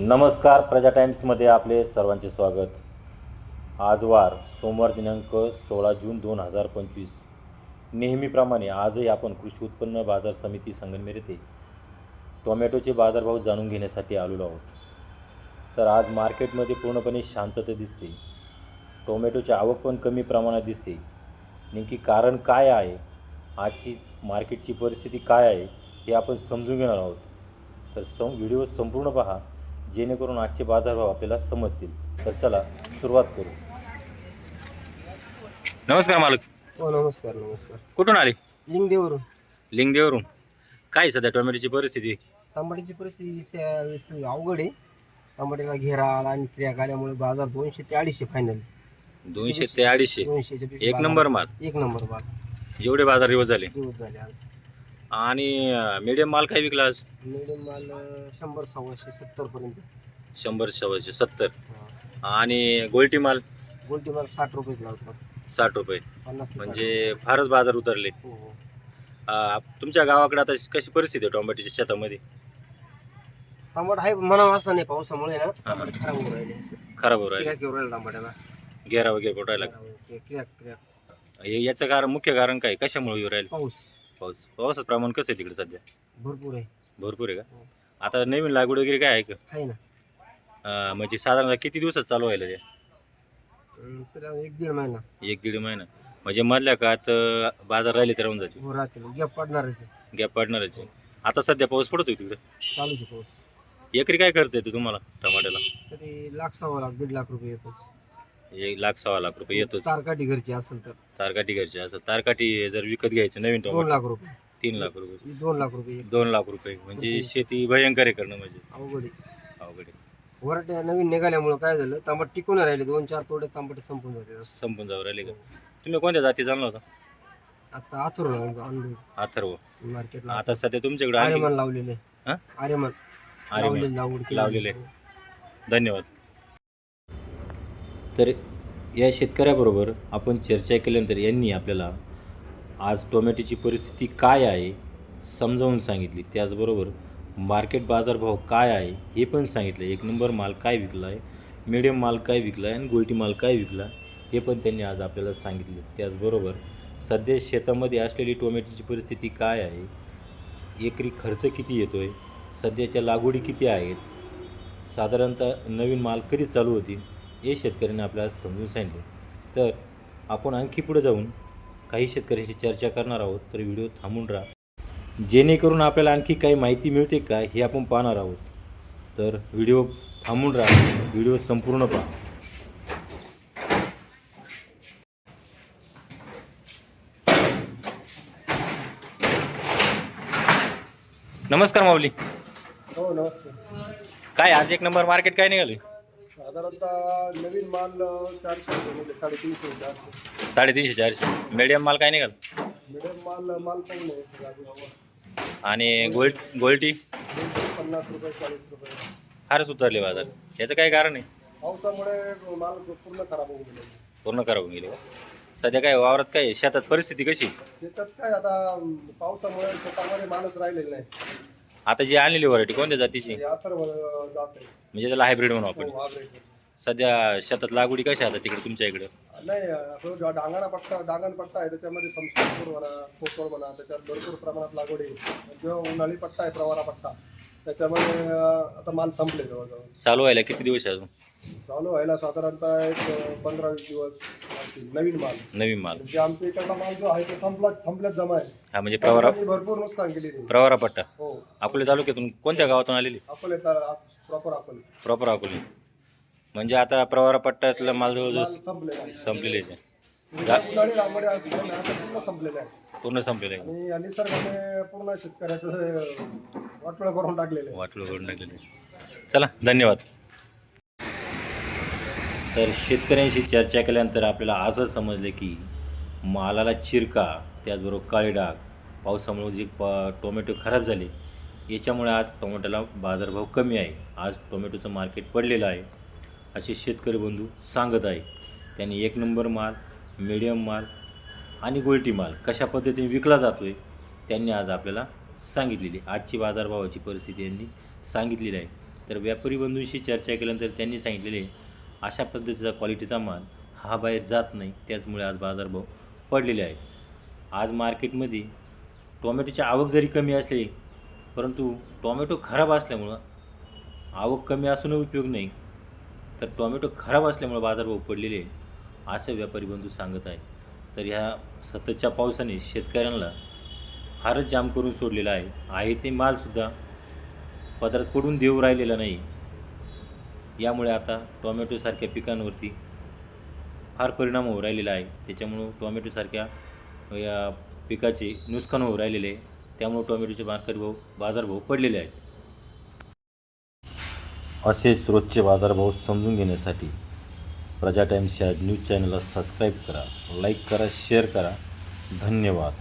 नमस्कार प्रजा टाईम्समध्ये आपले सर्वांचे स्वागत. आज वार सोमवार दिनांक सोळा जून दोन हजार पंचवीस. नेहमीप्रमाणे आजही आपण कृषी उत्पन्न बाजार समिती संगनमेर येथे टोमॅटोचे बाजारभाव जाणून घेण्यासाठी आलेलो आहोत. तर आज मार्केटमध्ये पूर्णपणे शांतता दिसते. टोमॅटोची आवक पण कमी प्रमाणात दिसते. नेमकी कारण काय आहे? आजची मार्केटची परिस्थिती काय आहे? हे आपण समजून घेणार आहोत. तर सम व्हिडिओ संपूर्ण पहा. जेणेकरून आजचे बाजारभाव आपल्याला समजतील. तर चला सुरुवात करू. नमस्कार मालक. हो नमस्कार नमस्कार. कुठून आले? लिंगदेवरून. लिंगदेवरून. काय सध्या टोमॅटोची परिस्थिती? टमाट्याची परिस्थिती स- अवघड आहे. टमाट्याला घेरा आला आणि क्रिया आल्यामुळे बाजार दोनशे ते अडीचशे फायनल दोनशे ते अडीचशे. दोनशेच्या एक नंबर माल. एक नंबर माल. जेवढे बाजार दिवस झाले. दिवस झाले आज. आणि मीडियम माल काय विकला आज? मिडियम माल शंभर सव्वाशे सत्तर पर्यंत. शंभर सव्वाशे सत्तर. आणि गोल्टी माल? गोल्टी माल साठ रुपयेच लावतात साठ रुपये. पन्नास ते. म्हणजे फारच बाजार उतरले. हो हो. आ, तुमच्या गावाकडे आता कशी परिस्थिती आहे टोमॅटोच्या शेतामध्ये? टमाट आहे म्हणावं असं नाही पावसामुळे ना टमाटे खराब होऊ राहिले असं. खराब हो क्रिया राहिले राहिला टमाट्याला. गेरा वगैरे क्रिया हे- याचं कारण मुख्य कारण काय? कशामुळे येऊ राहील? पाऊस. पाऊस. पावसाचं प्रमाण कसं आहे तिकडे सध्या? भरपूर आहे. भरपूर आहे हो. का आता नवीन लागवड वगैरे काय आहे का? आहे ना. अं, म्हणजे साधारणतः किती दिवसात चालू व्हायला ते? अं, तर एक दीड महिना. एक दीड महिना. म्हणजे मधल्या काळात अं, बाजार राहिले तर राहून जाते हो राहतील. गॅप पडणारच आहे. गॅप पडणारच आहे. आता सध्या पाऊस पडतोय तिकडे? चालूच आहे पाऊस. एकरी काय खर्च येतो तुम्हाला टमाट्याला? तरी लाख सव्वा लाख दीड लाख रुपये येतोच. एक लाख सव्वा लाख रुपये येतोच. तारकाठी घरची असेल तर. तारकाठी घरचे असं तारकाठी जर विकत घ्यायचं नवीन दोन टोमॅटो. लाख रुपये. तीन लाख रुपये. दोन लाख रुपये. दोन लाख रुपये. म्हणजे शेती भयंकर आहे करणं म्हणजे. अवघड आहे. अवघड आहे. वरट्या नवीन निघाल्यामुळे काय झालं? तांबट टिकून राहिले. दोन चार तोडे तांबटे संपून जाते संपून जाऊ राहिले का? तुम्ही कोणत्या जाती जाणला होता? आता आथुर आणलो अथर्व मार्केटला. आता सध्या तुमच्याकडे आणखी- आर्यमान लावलेले. हा? आर्यमान. आर्यमान. लावलेले लागवड केलेली. लावलेले. धन्यवाद. तर या शेतकऱ्याबरोबर आपण चर्चा केल्यानंतर यांनी आपल्याला आज टोमॅटोची परिस्थिती काय आहे समजावून सांगितली. त्याचबरोबर मार्केट बाजारभाव काय आहे हे पण सांगितलं. एक नंबर माल काय विकला आहे मिडियम माल काय विकला आहे आणि गोल्टी माल काय विकला हे पण त्यांनी आज आपल्याला सांगितले. त्याचबरोबर सध्या शेतामध्ये असलेली टोमॅटोची परिस्थिती काय आहे एकरी खर्च किती येतो आहे सध्याच्या लागवडी किती आहेत साधारणतः नवीन माल कधी चालू होती हे शेतकऱ्यांनी आपल्याला समजून सांगितले. तर आपण आणखी पुढे जाऊन काही शेतकऱ्यांशी चर्चा करणार आहोत तर व्हिडिओ थांबून राहा. जेणेकरून आपल्याला आणखी काही माहिती मिळते का हे आपण पाहणार आहोत. तर व्हिडिओ थांबून राहा व्हिडिओ संपूर्ण पहा. नमस्कार माऊली. हो नमस्कार. काय आज एक नंबर मार्केट काय निघाले साधारणतः नवीन माल चारशे रुपये म्हणजे साडेतीनशे चारशे साडेतीनशे चारशे. मीडियम माल काय निघाल? मिडियम माल माल नाही आणि गोल्ड गोल्टी पन्नास रुपये चाळीस रुपये. फारच उतरले बाजार. याचं काय कारण आहे? पावसामुळे माल पूर्ण खराब होऊन गेले. पूर्ण खराब होऊन गेले? सध्या काय वावरात काय आहे? शेतात परिस्थिती कशी? आहे? शेतात काय आता पावसामुळे शेतामध्ये मालच राहिलेला नाही. आता जी आणलेली व्हरायटी कोणत्या जातीची? हे अथर्व जात आहे. म्हणजे त्याला हायब्रिड म्हणू आपण. हो, hybrid. सध्या शेतात लागवडी कशा आता तिकडे तुमच्या इकडे? नाही तो जो डांगाणा पट्टा डांगण पट्टा आहे त्याच्यामध्ये संस्कृतपूर म्हणा कोकळ म्हणा त्याच्यात भरपूर प्रमाणात लागवड आहे. जो उन्हाळी पट्टा आहे प्रवारा पट्टा त्याच्यामध्ये अं, आता माल संपले जवळजवळ. चालू व्हायला किती दिवस आहे अजून? चालू व्हायला साधारणतः एक पंधरा वीस दिवस. नवीन माल नवीन माल म्हणजे आमच्या इकडला माल जो आहे तो संपला संपल्यात जमा आहे. हा म्हणजे प्रवारा पावसाने भरपूर नुकसान केलेली प्रवारा पट्टा. हो. अकोले तालुक्यातून कोणत्या गावातून आलेली? अकोले प्रॉपर अकोले. प्रॉपर अकोले. म्हणजे आता प्रवारा पट्ट्यातला माल माल जवळजवळ संपलेला आहे. संपलेले आहे. म्हणजे उन्हाळी पूर्ण संपलेलं आहे. पूर्ण संपलेले आहे. आणि या निसर्गाने पूर्ण शेतकऱ्याचं वाटोळं करून टाकलेलं आहे. वाटलं करून टाकलेले चला धन्यवाद. तर शेतकऱ्यांशी चर्चा केल्यानंतर आपल्याला असं समजलं की मालाला चिरका त्याचबरोबर काळे डाग पावसामुळे जे प टोमॅटो खराब झाले याच्यामुळे आज टोमॅटोला बाजारभाव कमी आहे. आज टोमॅटोचं मार्केट पडलेलं आहे. असे शेतकरी बंधू सांगत आहे. त्यांनी एक नंबर माल मिडियम माल आणि गोल्टी माल कशा पद्धतीने विकला जातो आहे त्यांनी आज आपल्याला सांगितलेली. आजची बाजारभावाची परिस्थिती यांनी सांगितलेली आहे. तर व्यापारी बंधूंशी चर्चा केल्यानंतर त्यांनी सांगितलेले अशा पद्धतीचा क्वालिटीचा माल हा बाहेर जात नाही त्याचमुळे आज बाजारभाव पडलेले आहेत. आज मार्केटमध्ये टोमॅटोची आवक जरी कमी असली परंतु टोमॅटो खराब असल्यामुळं आवक कमी असूनही उपयोग नाही तर टोमॅटो खराब असल्यामुळं बाजारभाव पडलेले असे असं व्यापारी बंधू सांगत आहे तर ह्या सततच्या पावसाने शेतकऱ्यांना फारच जाम करून सोडलेला आहे. आहे ते मालसुद्धा पदरात पडून देऊ राहिलेला नाही. यामुळे आता टोमॅटोसारख्या पिकांवरती फार परिणाम होऊ राहिलेला आहे. त्याच्यामुळं टोमॅटोसारख्या या पिकाचे नुकसान होऊ राहिलेले आहे. त्यामुळे टोमॅटोचे मार्केट भाव बाजारभाव पडलेले आहेत. असेच रोजचे बाजारभाव समजून घेण्यासाठी प्रजा टाईम्स या न्यूज चॅनलला सबस्क्राईब करा लाईक करा शेअर करा. धन्यवाद.